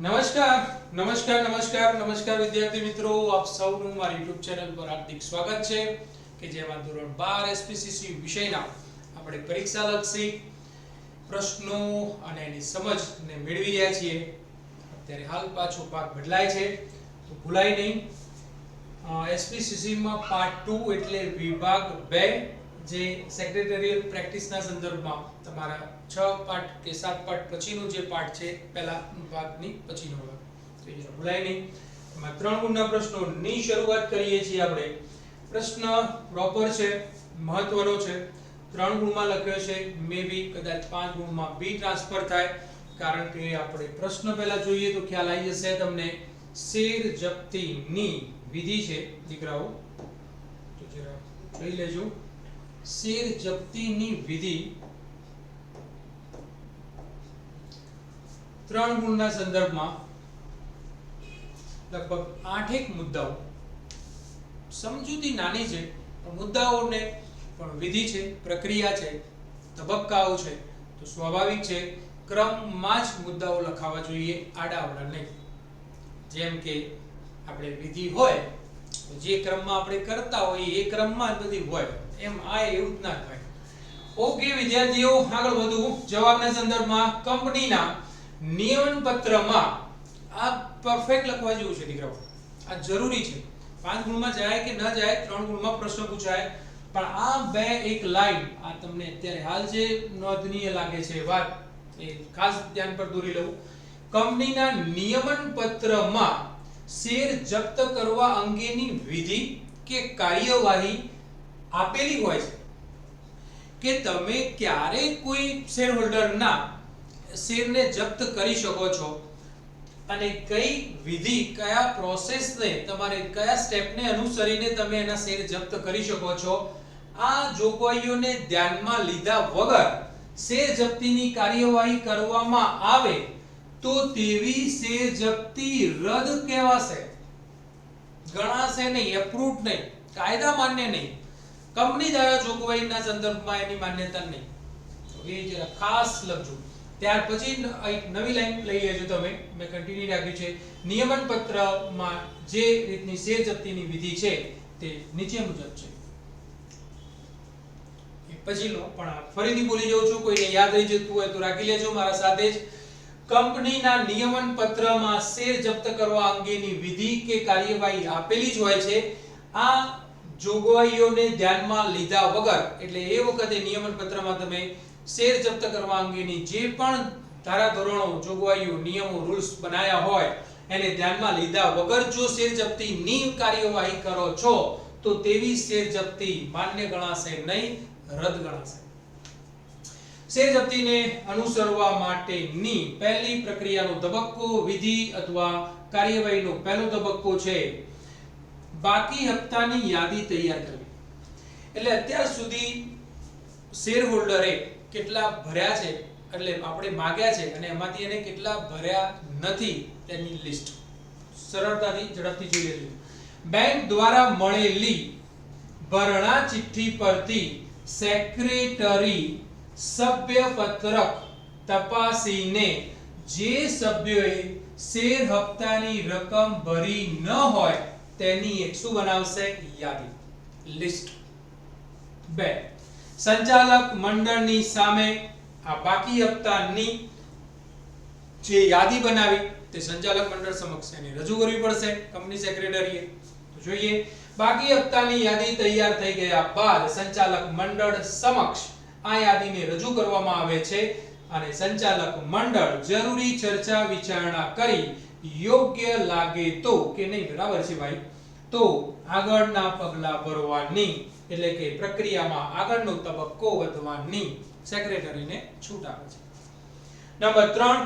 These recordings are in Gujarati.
નમસ્કાર નમસ્કાર નમસ્કાર નમસ્કાર વિદ્યાર્થી મિત્રો, આપ સૌનું મારી YouTube ચેનલ પર હાર્દિક સ્વાગત છે કે જેમાં ધોરણ 12 એસપીસીસી વિષયના આપણે પરીક્ષા લક્ષી પ્રશ્નો અને એની સમજને મેળવી રહ્યા છીએ. અત્યારે હાલ પાછો પાક બદલાય છે, તો ભૂલાય નહીં. SPCC માં પાર્ટ 2 એટલે વિભાગ 2 જે સેક્રેટરીયલ પ્રેક્ટિસના સંદર્ભમાં તમારા છ પાઠ કે સાત પાઠ પછીનો જે પાઠ છે, પહેલા ભાગની પછીનો ભાગ. એ ભૂલાય નહીં. એમાં ત્રણ ગુણના પ્રશ્નોની શરૂઆત કરીએ છીએ આપણે. પ્રશ્ન પ્રોપર છે, મહત્વનો છે. ત્રણ ગુણમાં લખ્યો છે મે બી કદાચ પાંચ ગુણમાં બી ટ્રાન્સફર થાય. કારણ કે આપણે પ્રશ્ન પહેલા જોઈએ તો ખ્યાલ આવી જશે તમને. શેર જપ્તીની વિધિ છે, દીકરાઓ. તો જરા જોઈ લેજો. શેર જપ્તીની વિધિ ત્રણ ગુણના સંદર્ભમાં લગભગ આઠેક મુદ્દાઓ. સમજૂતી નાની છે, પણ મુદ્દાઓને પણ વિધિ છે, પ્રક્રિયા છે, તબક્કાઓ છે. તો સ્વાભાવિક છે, ક્રમમાં જ મુદ્દાઓ લખાવા જોઈએ આડાઅવડા નહીં. જેમ કે આપણે વિધિ હોય જે ક્રમમાં આપણે કરતા હોઈએ, એ ક્રમમાં જ બધી હોય. એમ આ એવું જ ના થાય. ઓકે, વિદ્યાર્થીઓ, આગળ વધુ. જવાબના સંદર્ભમાં કંપનીના નિયમન પત્રમાં આ પરફેક્ટ લખવા જેવું છે દીકરાઓ. આ જરૂરી છે. પાંચ ગુણમાં જાય કે ન જાય, ત્રણ ગુણમાં પ્રશ્ન પૂછાય. પણ આ બે એક લાઈન આ તમને અત્યારે હાલ જે નોંધનીય લાગે છે વાત, એ ખાસ ધ્યાન પર દોરી લઉં. કંપનીના નિયમન પત્રમાં શેર જપ્ત કરવા અંગેની વિધિ કે કાર્યવાહી આપેલી હોય છે. કે તમે ક્યારે કોઈ શેર હોલ્ડરના શેરને જપ્ત કરી શકો છો. અને કઈ વિધિ, કયા પ્રોસેસને, તમારે કયા સ્ટેપને અનુસરીને તમે એના શેર જપ્ત કરી શકો છો, આ જોગવાઈઓને ધ્યાનમાં લીધા વગર શેર જપ્તીની કાર્યવાહી કરવામાં આવે, તો તેવી શેર જપ્તી રદ કહેવાશે. ગણાશે નહીં એપ્રુવ નહીં, કાયદા માન્ય નહીં. કંપની દ્વારા જોગવાઈના સંદર્ભમાં એની માન્યતા નહીં. એ ખાસ લખજો. ત્યાર પછી એક નવી લાઈન લઈ લેજો તમે. મેં કન્ટિન્યુ રાખ્યું છે. નિયમન પત્રમાં જે રીતની શેર જપ્તીની વિધિ છે તે નીચે મુજબ છે. પછી લો, પણ ફરીથી બોલી જઉં છું, કોઈને યાદ રહી જતું હોય તો રાખી લેજો મારા સાથે જ. કંપનીના નિયમન પત્રમાં શેર જપ્ત કરવા અંગેની વિધિ કે કાર્યવાહી આપેલી જ હોય છે. આ જોગવાઈઓને ધ્યાનમાં લીધા વગર, એટલે એ વખતે નિયમન પત્રમાં તમે શેર જપ્ત કરવા અંગેની જે પણ ધારા ધોરણો જોગવાઈઓ, નિયમો, રૂલ્સ બનાયા હોય, એને ધ્યાનમાં લીધા વગર જો શેર જપ્તીની કાર્યવાહી કરો છો, તો તેવી શેર જપ્તી માન્ય ગણાશે નહીં, રદ ગણાશે. શેર જપ્તીને અનુસરવા માટેની પહેલી પ્રક્રિયાનો તબક્કો, વિધિ અથવા કાર્યવાહીનો પહેલો તબક્કો છે બાકી હપ્તાની યાદી તૈયાર કરવી. એટલે અત્યાર સુધી શેર હોલ્ડરે કેટલા ભર્યા છે, એટલે આપણે માગ્યા છે અને એમાંથી એને કેટલા ભર્યા નથી તેની લિસ્ટ સરળતાથી ઝડપથી જોઈ લેજો. બેંક દ્વારા મળેલી ભરણા ચિઠ્ઠી પરથી સેક્રેટરી સભ્ય પત્રક તપાસીને જે સભ્યોએ શેર હપ્તાની રકમ ભરી ન હોય તેની એક શું બનાવશે? યાદી. લિસ્ટ બે. સંચાલક મંડળની સામે આ બાકી હપ્તાની જે યાદી બનાવી, તે સંચાલક મંડળ સમક્ષ એની રજૂ કરવી પડશે કંપની સેક્રેટરીએ તો જોઈએ, બાકી હપ્તાની યાદી તૈયાર થઈ ગયા બાદ સંચાલક મંડળ સમક્ષ આ યાદીને રજૂ કરવામાં આવે છે અને સંચાલક મંડળ જરૂરી ચર્ચા વિચારણા કરી યોગ્ય લાગે તો કે નહીં, બરાબર છે ભાઈ? તો આગળના પગલા ભરવાની, એટલે કે પ્રક્રિયામાં આગળનો તબક્કો વધવાની સેક્રેટરીને છૂટ આપે છે. નંબર ત્રણ,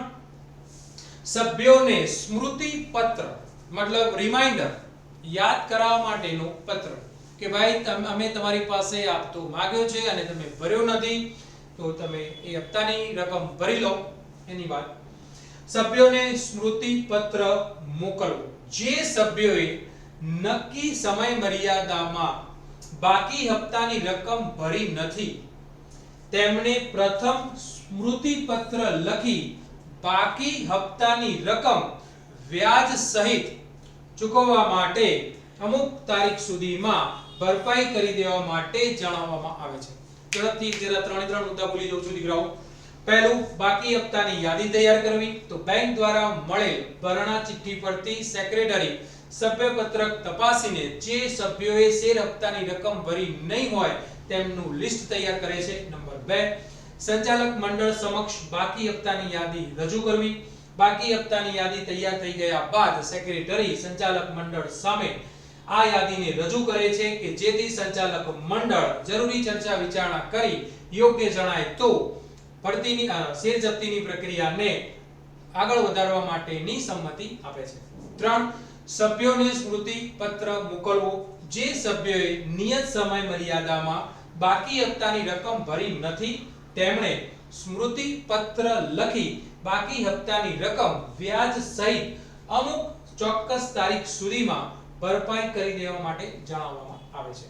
સભ્યોને સ્મૃતિ પત્ર મતલબ રિમાઇન્ડર યાદ કરાવવા માટેનો પત્ર કે ભાઈ અમે તમારી પાસે આપતો માંગ્યો છે અને તમે ભર્યો નથી, તો તમે એ હપ્તાની રકમ ભરી લો, એની વાત સભ્યોને સ્મૃતિ પત્ર મોકલવું. જે સભ્યોએ નક્કી સમય મર્યાદામાં બાકી હપ્તાની રકમ ભરી નથી, તેમણે પ્રથમ સ્મૃતિ પત્ર લખી બાકી હપ્તાની રકમ વ્યાજ સહિત ચૂકવવા માટે અમુક તારીખ સુધીમાં ભરપાઈ કરી દેવા માટે જણાવવામાં આવે છે. ઝડપથી જરા ત્રણે ત્રણ મુદ્દા ભૂલી જઉં છું, દીકરાઓ. પહેલું, બાકી હપ્તાની યાદી તૈયાર કરવી. તો બેંક દ્વારા મળેલ ભરણા ચિઠ્ઠી પરથી સેક્રેટરી સભ્યપત્રક તપાસીને જે સભ્યોએ શેર હપ્તાની રકમ ભરી નહીં હોય, તેમનું લિસ્ટ તૈયાર કરે છે. નંબર 2 સંચાલક મંડળ સમક્ષ બાકી હપ્તાની યાદી રજૂ કરવી. બાકી હપ્તાની યાદી તૈયાર થઈ ગયા બાદ સેક્રેટરી સંચાલક મંડળ સામે આ યાદીને રજૂ કરે છે કે જેથી સંચાલક મંડળ જરૂરી ચર્ચા વિચારણા કરી યોગ્ય જણાય તો ભરતીની શેર જપ્તીની પ્રક્રિયાને આગળ વધારવા માટેની સંમતિ આપે છે. ત્રણ, સભ્યોને સ્મૃતિ પત્ર મોકલવો. જે સભ્યોએ નિયત સમય મર્યાદામાં બાકી હપ્તાની રકમ ભરી નથી, તેમણે સ્મૃતિ પત્ર લખી બાકી હપ્તાની રકમ વ્યાજ સહિત અમુક ચોક્કસ તારીખ સુધીમાં ભરપાઈ કરી દેવા માટે જણાવવામાં આવે છે.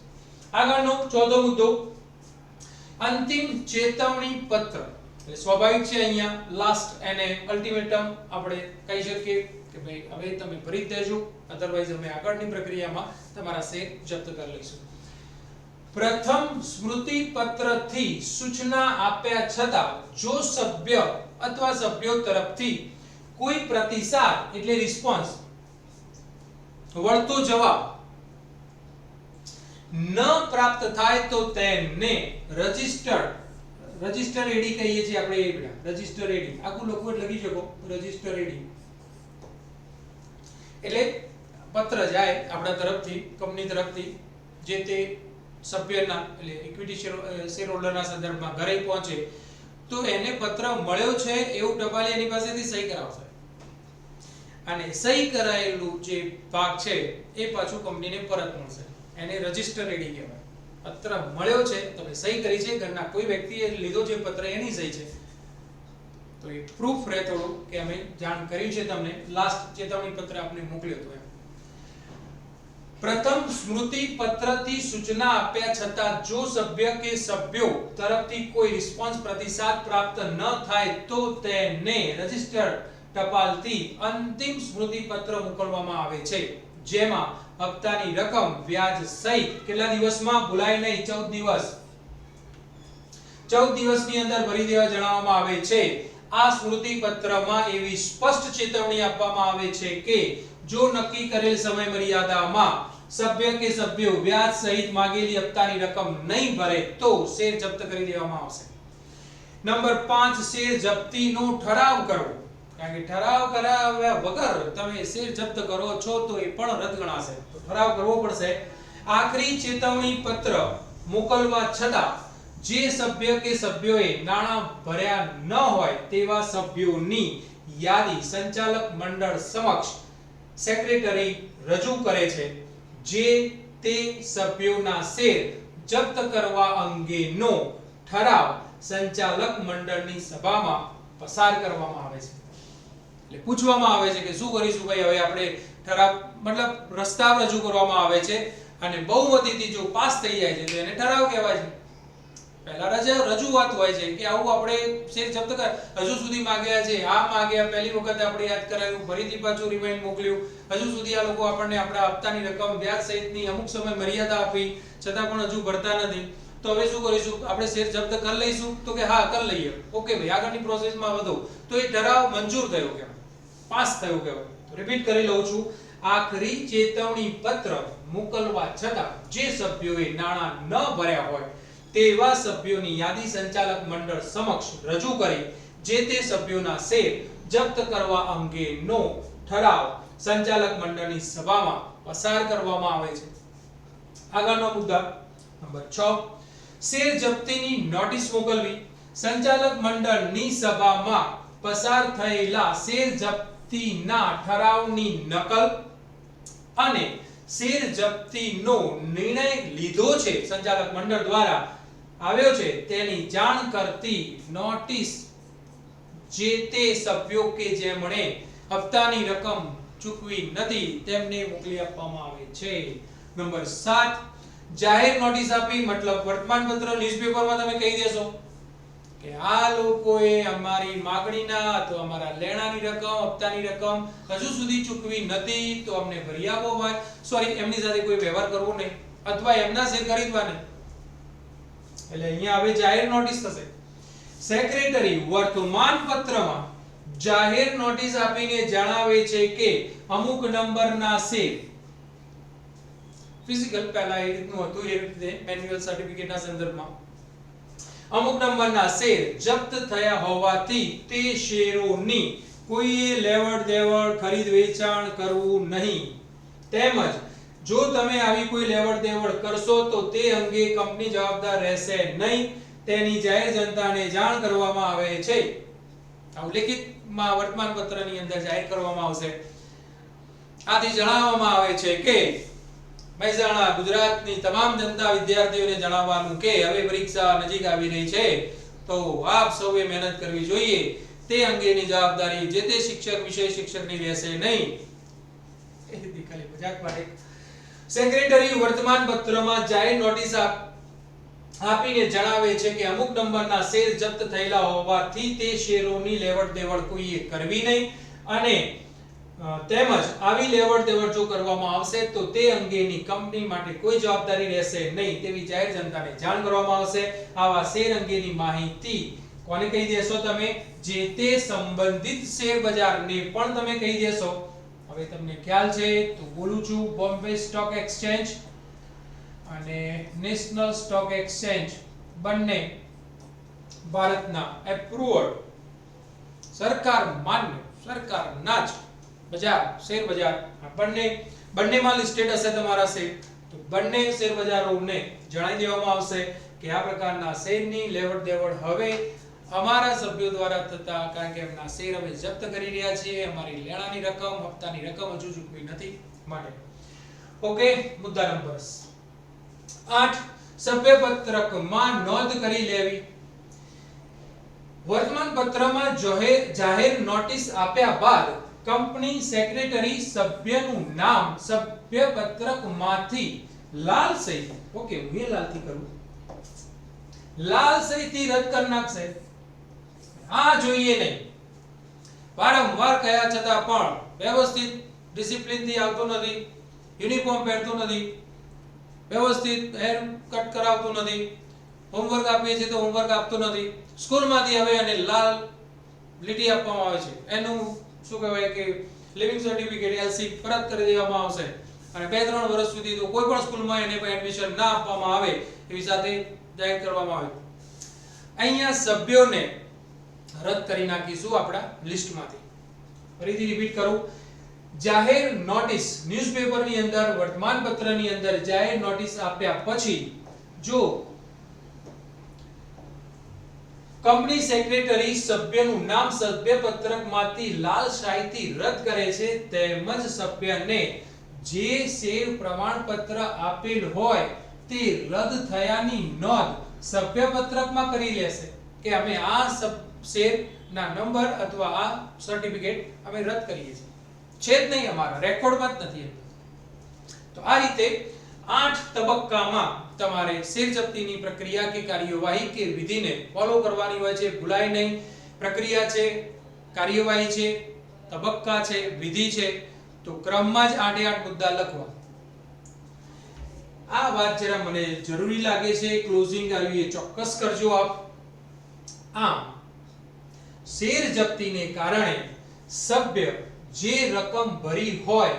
આગળનો ચોથો મુદ્દો, અંતિમ ચેતવણી પત્ર સ્વાભાવિક છે અહીંયા લાસ્ટ એને અલ્ટિમેટમ આપણે કહી શકીએ કે ભાઈ હવે તમે ભરી દેજો અધરવાઇઝ અમે આગળની પ્રક્રિયામાં તમારા શેર જપ્ત કરી લઈશું. પ્રથમ સ્મૃતિ પત્રથી સૂચના આપ્યા છતાં જો સભ્ય અથવા સભ્યો તરફથી કોઈ પ્રતિસાદ એટલે રિસ્પોન્સ વળતો જવાબ ન પ્રાપ્ત થાય તો તેને રજિસ્ટર્ડ રજિસ્ટર એડી કહીએ છીએ આપણે એ બેટા રજિસ્ટર એડી આખું લખવું એટલે લખી શકો. રજિસ્ટર એડી એટલે પત્ર જાય આપણા તરફથી કંપની તરફથી, જે તે સભ્યના, એટલે ઇક્વિટી શેર હોલ્ડરના સંદર્ભમાં ઘરે પહોંચે, તો એને પત્ર મળ્યો છે એવું ટપાલી એની પાસેથી સહી કરાવશે. અને સહી કરાયેલું જે ભાગ છે, એ પાછું કંપનીને પરત મળશે. એને રજિસ્ટર રેડી કહેવાય. પત્ર મળ્યો છે, તમે સહી કરી છે, ઘરના કોઈ વ્યક્તિએ લીધો છે પત્ર એની સહી છે. તો એ પ્રૂફ રહે થોડું કે અમે જાણ કર્યું છે તમને લાસ્ટ ચેતવણી પત્ર આપને મોકલ્યો હતો પ્રથમ સ્મૃતિ પત્રથી સૂચના આપ્યા છતાં જો સભ્ય કે સભ્યો તરફથી કોઈ રિસ્પોન્સ પ્રતિસાદ પ્રાપ્ત ન થાય તો તેને રજિસ્ટર ટપાલથી અંતિમ સ્મૃતિ પત્ર મોકલવામાં આવે છે. જેમાં હપ્તાની રકમ વ્યાજ સહિત કેટલા દિવસમાં ભૂલાય નહીં? 14 દિવસ. 14 દિવસની અંદર ભરી દેવા જણાવવામાં આવે છે. આ સ્મૃતિ પત્રમાં એવી સ્પષ્ટ ચેતવણી આપવામાં આવે છે કે જો નક્કી કરેલ સમય મર્યાદામાં સભ્ય કે સભ્યો વ્યાજ સહિત માંગેલી હપ્તાની રકમ નહીં ભરે તો શેર જપ્ત કરી દેવામાં આવશે. નંબર 5 શેર જપ્તીનો ઠરાવ કરવો. કારણ કે ઠરાવ કરાવ્યા વગર તમે શેર જપ્ત કરો છો તો એ પણ રદ ગણાશે. તો ઠરાવ કરવો પડશે. આખરી ચેતવણી પત્ર મોકલવા છતાં જે સભ્ય કે સભ્યોએ નાણાં ભર્યા ન હોય તેવા સભ્યોની યાદી સંચાલક મંડળ સમક્ષ સેક્રેટરી રજૂ કરે છે. જે તે સભ્યોના શેર જપ્ત કરવા અંગેનો ઠરાવ સંચાલક મંડળની સભામાં પસાર કરવામાં આવે છે. એટલે પૂછવામાં આવે છે કે શું કરીશું ભાઈ? હવે આપણે ઠરાવ મતલબ પ્રસ્તાવ રજૂ કરવામાં આવે છે અને બહુમતીથી જો પાસ થઈ જાય છે, તો એને ઠરાવ કહેવાય છે. પહેલા રજા રજૂઆત હોય છે કે આવું આપણે શેર જપ્ત કર હજુ સુધી માંગ્યા છે આ માંગ્યા, પહેલી વખત આપણે યાદ કરાવ્યું ફરીથી પાછું રિમાઇન્ડ મોકલ્યું. હજુ સુધી આ લોકો આપણને આપણા હપ્તાની રકમ વ્યાજ સહિતની અમુક સમય મર્યાદા આપી, છતાં પણ હજુ ભરતા નથી. તો હવે શું કરીશું? આપણે શેર જપ્ત કરી લઈશું? તો કે હા, કરી લઈએ. ઓકે ભાઈ, આગળની પ્રોસેસમાં વધો. તો એ ઠરાવ મંજૂર થયો કે પાસ થયો કહેવાય રિપીટ કરી લઉં છું. આખરી ચેતવણી પત્ર મોકલવા છતાં જે સભ્યોએ નાણાં ન ભર્યા હોય, તેવા સભ્યોની યાદી સંચાલક મંડળ સમક્ષ રજૂ કરી, જે તે સભ્યોના શેર જપ્ત કરવા અંગેનો ઠરાવ સંચાલક મંડળની સભામાં પસાર કરવામાં આવે છે. આગળનો મુદ્દા, નંબર 6 શેર જપ્તીની નોટિસ મોકલવી. સંચાલક મંડળની સભામાં પસાર થયેલા શેર જપ્તીના ઠરાવની નકલ અને શેર જપ્તીનો નિર્ણય લીધો છે. સંચાલક મંડળ દ્વારા આવ્યો છે. તેની જાણ કરતી નોટિસ જે તે સભ્યો કે જેમણે હપ્તાની રકમ ચૂકવી નથી, તેમને મોકલી આપવામાં આવે છે. નંબર 7 જાહેર નોટિસ આપી, મતલબ વર્તમાનપત્ર, ન્યૂઝપેપરમાં તમે કહી દેશો. કે આ લોકોએ અમારી માગણીના અથવા અમારા લેણાની રકમ, હપ્તાની રકમ હજુ સુધી ચૂકવી નથી, તો અમને ભરી આપો ભાઈ સોરી એમની સાથે કોઈ વ્યવહાર કરવો નહીં. અથવા એમના શેર ખરીદવા એટલે અહીંયા હવે જાહેર નોટિસ થશે. સેક્રેટરી વર્તમાન પત્રમાં જાહેર નોટિસ આપીને જણાવે છે કે અમુક નંબરના શેર ફિઝિકલ પહેલા એ રીતનું હતું, એ રીતે મેન્યુઅલ સર્ટિફિકેટના સંદર્ભમાં. અમુક નંબરના શેર જપ્ત થયા હોવાથી તે શેરોની કોઈએ લેવડ દેવડ ખરીદ વેચાણ કરવું નહીં. તેમજ, જો તમે આવી કોઈ લેવડ દેવડ કરશો તો તે અંગે કંપની જવાબદાર રહેશે નહીં. તેની જાહેર જનતાને જાણ કરવામાં આવે છે. ઉલ્લેખિતમાં વર્તમાન પત્રની અંદર જાહેર કરવામાં આવશે. આથી જણાવવામાં આવે છે કે મહેસાણા ગુજરાતની તમામ જનતા વિદ્યાર્થીઓને જણાવવાનું કે હવે પરીક્ષા નજીક આવી રહી છે, તો આપ સૌએ મહેનત કરવી જોઈએ. તે અંગેની જવાબદારી જે તે શિક્ષક વિષય શિક્ષકની રહેશે નહીં. સેક્રેટરી વર્તમાન પત્રમાં જાહેર નોટિસ આપ, આપીને જણાવે છે કે અમુક નંબરના શેર જપ્ત થયેલા હોવાથી તે શેરોની લેવડ દેવડ કોઈએ કરવી નહીં. અને તેમજ આવી લેવડ દેવડ જો કરવામાં આવશે, તો તે અંગેની કંપની માટે કોઈ જવાબદારી રહેશે નહીં તેવી જાહેર જનતાને જાણ કરવામાં આવશે. આવા શેર અંગેની માહિતી કોને કહી દેશો તમે? જે તે સંબંધિત શેર બજારને પણ તમે કહી દેશો. હવે તમને ખ્યાલ છે, તો બોલું છું બોમ્બે સ્ટોક એક્સચેન્જ અને નેશનલ સ્ટોક એક્સચેન્જ બંને ભારતના એપ્રુવડ સરકાર માન્ય સરકારના જ. બજાર, શેર બજાર. બંને, બંનેમાં લિસ્ટેડ હશે તમારા શેર. તો બંને શેર બજારોને જણાવી દેવામાં આવશે કે આ પ્રકારના શેરની લેવડ દેવડ હવે અમારા સભ્યો દ્વારા થતા, કારણ કે એમના શેર અમે જપ્ત કરી રહ્યા છીએ. અમારી લેણાની રકમ, હપ્તાની રકમ હજુ ચૂકવી નથી માટે. ઓકે, મુદ્દા નંબર આઠ, સભ્યપત્રકમાં નોંધ કરી લેવી. વર્તમાન પત્રમાં જાહેર નોટિસ આપ્યા બાદ કંપની સેક્રેટરી સભ્યનું નામ સભ્ય પત્રકમાંથી લાલ સહી ઓકે, હું એ લાલથી કરું. લાલ સહીથી રદ કરી નાખશે. આ જોઈએ નહીં. વારંવાર કયા છતાં પણ વ્યવસ્થિત ડિસિપ્લિનથી આવતો નથી, યુનિફોર્મ પહેરતો નથી, વ્યવસ્થિત હેર કટ કરાવતો નથી, હોમવર્ક આપીએ છીએ તો હોમવર્ક આપતો નથી. સ્કૂલમાંથી હવે એને લાલ લીટી આપવામાં આવે છે. એનું શું કહેવાય કે લિવિંગ સર્ટિફિકેટ એલસી પરત કરી દેવામાં આવશે. અને બે ત્રણ વર્ષ સુધી તો કોઈ પણ સ્કૂલમાં એને પણ એડમિશન ના આપવામાં આવે એવી સાથે જાહેર કરવામાં આવે. અહીંયા સભ્યોને રદ કરી નાખીશું આપણા લિસ્ટમાંથી. ફરીથી રિપીટ કરું. જાહેર નોટિસ ન્યૂઝપેપરની અંદર વર્તમાન પત્રની અંદર જાહેર નોટિસ આપ્યા પછી જો કંપની સેક્રેટરી સભ્યનું નામ સભ્યપત્રકમાંથી લાલ શાહીથી રદ કરે છે. તેમજ સભ્યને જે શેર પ્રમાણપત્ર આપેલ હોય તે રદ થયાની નોંધ સભ્યપત્રકમાં કરી લેશે કે અમે આ સબ- શેરના નંબર અથવા આ સર્ટિફિકેટ અમે રદ કરીએ છીએ. છે જ નહીં અમારા, રેકોર્ડમાં જ નથી તો આ રીતે આઠ તબક્કામાં તમારે શેર જપ્તીની પ્રક્રિયા કે કાર્યવાહી કે વિધિને ફોલો કરવાની હોય છે, ભૂલાય નહીં. પ્રક્રિયા છે, કાર્યવાહી છે, તબક્કા છે, વિધિ છે. તો ક્રમમાં જ આઠે આઠ મુદ્દા લખવા. આ વાત જરા મને જરૂરી લાગે છે ક્લોઝિંગ આવ્યું એ ચોક્કસ કરજો આપ. આમ, શેર જપ્તીને કારણે સભ્ય જે રકમ ભરી હોય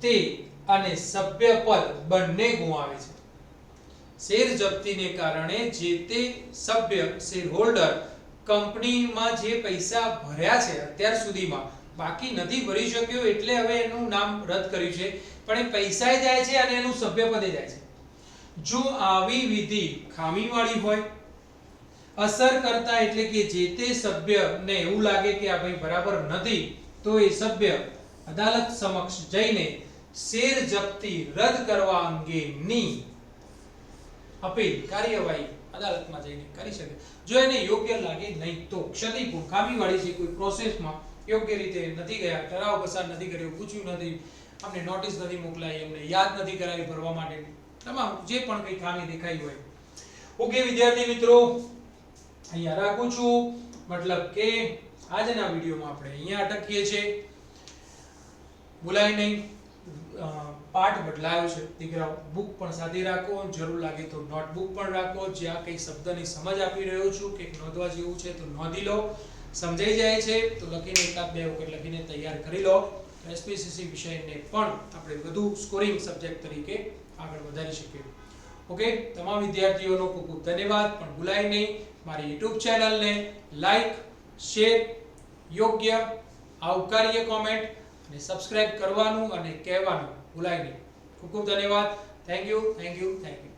તે અને સભ્ય પદ બંને ગુમાવે છે. શેર જપ્તીને કારણે જે તે સભ્ય શેર હોલ્ડર કંપનીમાં જે પૈસા ભર્યા છે અત્યાર સુધીમાં, બાકી નથી ભરી શક્યો એટલે હવે એનું નામ રદ કર્યું છે. પણ એ પૈસા જાય છે અને એનું સભ્યપદે જાય છે. જો આવી વિધિ ખામીવાળી હોય અસર કરતા એટલે કે જે તે સભ્યને એવું લાગે કે આ ભાઈ બરાબર નથી, તો એ સભ્ય અદાલત સમક્ષ જઈને શેર જપ્તી રદ કરવા અંગેની અપીલ કાર્યવાહી અદાલતમાં જઈને કરી શકે. જો એને યોગ્ય લાગે નહીં તો ક્ષતિપૂર્ણ. ખામીવાળી છે કોઈ પ્રોસેસમાં યોગ્ય રીતે નથી ગયા, ઠરાવ પસાર નથી કર્યો, પૂછ્યું નથી, અમને નોટિસ નથી મોકલાઈ, અમને યાદ નથી કરાવી ભરવા માટે. તમામ જે પણ કંઈ ખામી દેખાઈ હોય. ઓકે, વિદ્યાર્થી મિત્રો, અહીંયા રાખું છું. મતલબ કે આજના વિડીયોમાં આપણે અહીંયા અટકીએ છીએ. ભૂલાય નહીં. પાઠ બદલાયો છે. દીકરાઓ બુક પણ સાથે રાખો. જરૂર લાગે તો નોટબુક પણ રાખો. જ્યાં કંઈ શબ્દની સમજ આપી રહ્યો છું કે નોંધવા જેવું છે તો નોંધી લો. સમજાઈ જાય છે તો લખીને એકાદ બે વખત લખીને તૈયાર કરી લો. એસપીસીસી વિષયને પણ આપણે વધુ સ્કોરિંગ સબ્જેક્ટ તરીકે આગળ વધારી શકીએ. ઓકે તમામ વિદ્યાર્થીઓનો ખૂબ ખૂબ ધન્યવાદ. પણ ભૂલાય નહીં. મારી યુટ્યુબ ચેનલને લાઈક શેર યોગ્ય, આવકાર્ય કોમેન્ટ અને સબસ્ક્રાઇબ કરવાનું અને કહેવાનું. ભૂલાય નહીં. ખૂબ ખૂબ ધન્યવાદ. Thank you thank you thank you